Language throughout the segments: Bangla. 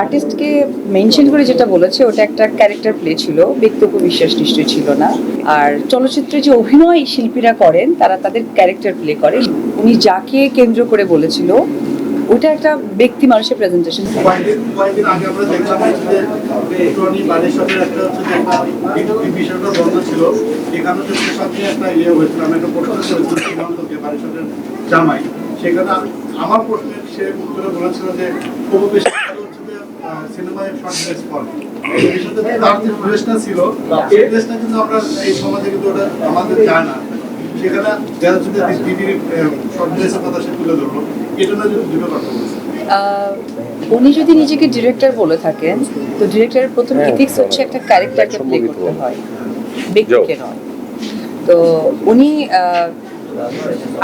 আর্টিস্টকে মেনশন করে যেটা বলেছে, ওটা একটা ক্যারেক্টার প্লে ছিল ব্যক্তিগত বিশ্বাস নিশ্চয়ই ছিল না। আর চলচ্চিত্রে যে অভিনয় শিল্পীরা করেন, তারা তাদের ক্যারেক্টার প্লে করে। উনি যাকে কেন্দ্র করে বলেছিল, ওটা একটা ব্যক্তি মানুষের প্রেজেন্টেশন ইয়ে সেখানে আমার প্রশ্নের সে উত্তরে বলেছিল যে সিনেমায় শর্ট ড্রেস পরে। এই তার যে ড্রেসটা ছিল। এই ড্রেসটা কিন্তু আমরা এই সমাজে কিন্তু ওটা আমাদের যায় না। সেখানে যারা যদি দিদির শর্ট ড্রেসের কথা সে তুলে ধরলো এটা না দুটো কথা বলছে। উনি যদি নিজেকে ডিরেক্টর বলে থাকেন তো ডিরেক্টরের প্রথম হ্যাঁ, ইথিক্স হচ্ছে একটা ক্যারেক্টারকে প্লে করতে হয় ব্যক্তিকে নয়। তো উনি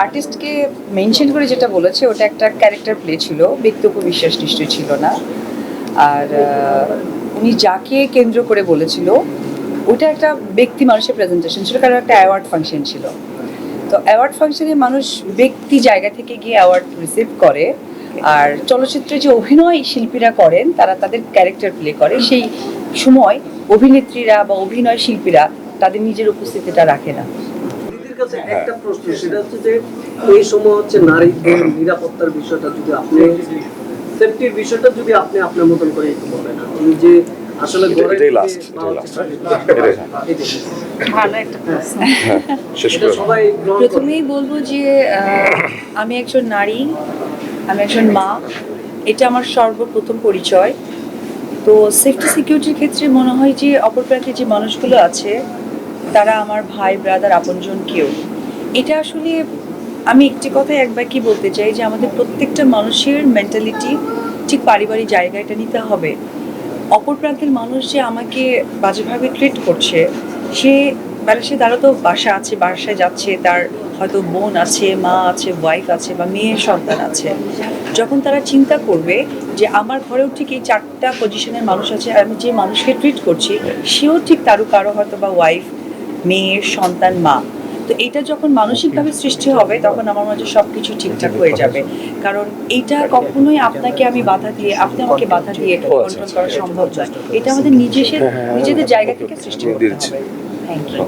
আর্টিস্টকে মেনশন করে যেটা বলেছে ওটা একটা ক্যারেক্টার প্লে ছিল ব্যক্তিগত বিশ্বাস নিশ্চয়ই ছিল না। আর উনি যাকে কেন্দ্র করে বলেছিল ওটা একটা ব্যক্তি মানুষের প্রেজেন্টেশন ছিল, কারণ একটা অ্যাওয়ার্ড ফাংশন ছিল। তো অ্যাওয়ার্ড ফাংশনে মানুষ ব্যক্তি জায়গা থেকে গিয়ে অ্যাওয়ার্ড রিসিভ করে, আর চলচ্চিত্রে যে অভিনয় শিল্পীরা করেন, তারা তাদের ক্যারেক্টার প্লে করে। সেই সময় অভিনেত্রীরা বা অভিনয় শিল্পীরা তাদের নিজের উপস্থিতিটা রাখে না। একটা প্রশ্ন, সেটা হচ্ছে যে এই সময় হচ্ছে নারীদের নিরাপত্তার বিষয়টা যদি আপনি সেফটির বিষয়টা যদি আপনি আপনার মতন করে একটু বলেন। উনি যে আসলে এটাই এটাই। ভালো একটা প্রশ্ন। হ্যাঁ শেষ করে। সবাই গ্রহণ করে। প্রথমেই বলব যে আমি একজন নারী আমি একজন মা। এটা আমার সর্বপ্রথম পরিচয়। তো সেফটি সিকিউরিটির ক্ষেত্রে মনে হয় যে অপরপ্রান্তে যে মানুষগুলো আছে তারা আমার ভাই ব্রাদার আপনজন কেউ। এটা আসলে আমি একটি কথাই একবার কি বলতে চাই যে আমাদের প্রত্যেকটা মানুষের মেন্টালিটি ঠিক পারিবারিক জায়গাটা নিতে হবে। অপর প্রান্তের মানুষ যে আমাকে বাজেভাবে ট্রিট করছে, সে মানে সে তারও তো বাসা আছে, বাসায় যাচ্ছে, তার হয়তো বোন আছে, মা আছে ওয়াইফ আছে বা মেয়ের সন্তান আছে। যখন তারা চিন্তা করবে যে আমার ঘরেও ঠিক এই চারটা পজিশনের মানুষ আছে, আমি যে মানুষকে ট্রিট করছি, সেও ঠিক তারও কারও হয়তো বা ওয়াইফ মেয়ের সন্তান, মা। তো এটা যখন মানসিকভাবে সৃষ্টি হবে তখন আমার মাঝে সব কিছু ঠিকঠাক হয়ে যাবে। কারণ এটা কখনোই আপনাকে আমি বাধা দিয়ে আপনি আমাকে বাধা দিয়ে আচ্ছা, কন্ট্রোল করা সম্ভব নয়। এটা আমাদের নিজেদের হ্যাঁ, হ্যাঁ, নিজেদের হ্যাঁ, জায়গা থেকে সৃষ্টি করতে হবে। Thank you